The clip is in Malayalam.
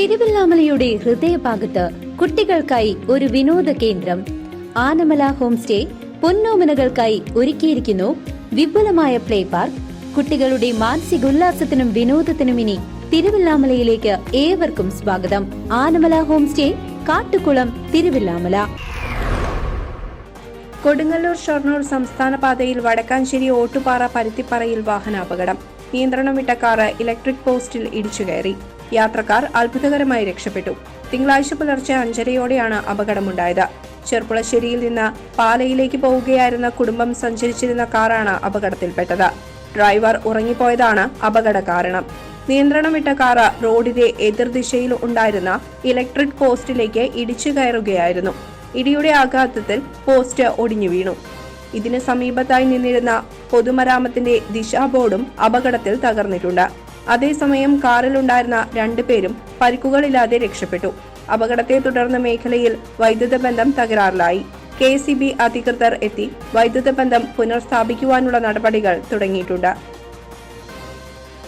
തിരുവല്ലാമലയുടെ ഹൃദയഭാഗത്ത് കുട്ടികൾക്കായി ഒരു വിനോദ കേന്ദ്രം. ആനമല ഹോം സ്റ്റേ പൊന്നോമനകൾക്കായി ഒരുക്കിയിരിക്കുന്നു. വിപുലമായ പ്ലേ പാർക്ക്. കുട്ടികളുടെ മാനസിക ഉല്ലാസത്തിനും വിനോദത്തിനും ഇനി തിരുവല്ലാമലയിലേക്ക് ഏവർക്കും സ്വാഗതം. Anamala home stay Kattukulam Thiruvallamala. Kodungallur Shoranur സംസ്ഥാന പാതയിൽ വടക്കാഞ്ചേരി ഓട്ടുപാറ പരുത്തിപ്പാറയിൽ വാഹനാപകടം. നിയന്ത്രണം വിട്ട കാറ് ഇലക്ട്രിക് പോസ്റ്റിൽ ഇടിച്ചുകയറി യാത്രക്കാർ അത്ഭുതകരമായി രക്ഷപ്പെട്ടു. തിങ്കളാഴ്ച പുലർച്ചെ അഞ്ചരയോടെയാണ് അപകടമുണ്ടായത്. ചെർപ്പുളശ്ശേരിയിൽ നിന്ന് പാലയിലേക്ക് പോവുകയായിരുന്ന കുടുംബം സഞ്ചരിച്ചിരുന്ന കാറാണ് അപകടത്തിൽപ്പെട്ടത്. ഡ്രൈവർ ഉറങ്ങിപ്പോയതാണ് അപകട കാരണം. നിയന്ത്രണം വിട്ട കാർ റോഡിന്റെ എതിർദിശയിൽ ഉണ്ടായിരുന്ന ഇലക്ട്രിക് പോസ്റ്റിലേക്ക് ഇടിച്ചു കയറുകയായിരുന്നു. ഇടിയുടെ ആഘാതത്തിൽ പോസ്റ്റ് ഒടിഞ്ഞു വീണു. ഇതിന് സമീപത്തായി നിന്നിരുന്ന പൊതുമരാമത്തിന്റെ ദിശാബോർഡും അപകടത്തിൽ തകർന്നിട്ടുണ്ട്. അതേസമയം കാറിലുണ്ടായിരുന്ന രണ്ടുപേരും പരിക്കുകളില്ലാതെ രക്ഷപ്പെട്ടു. അപകടത്തെ തുടർന്ന് മേഖലയിൽ വൈദ്യുത ബന്ധം തകരാറിലായി. കെ അധികൃതർ എത്തി വൈദ്യുത ബന്ധം പുനഃസ്ഥാപിക്കുവാനുള്ള നടപടികൾ തുടങ്ങിയിട്ടുണ്ട്.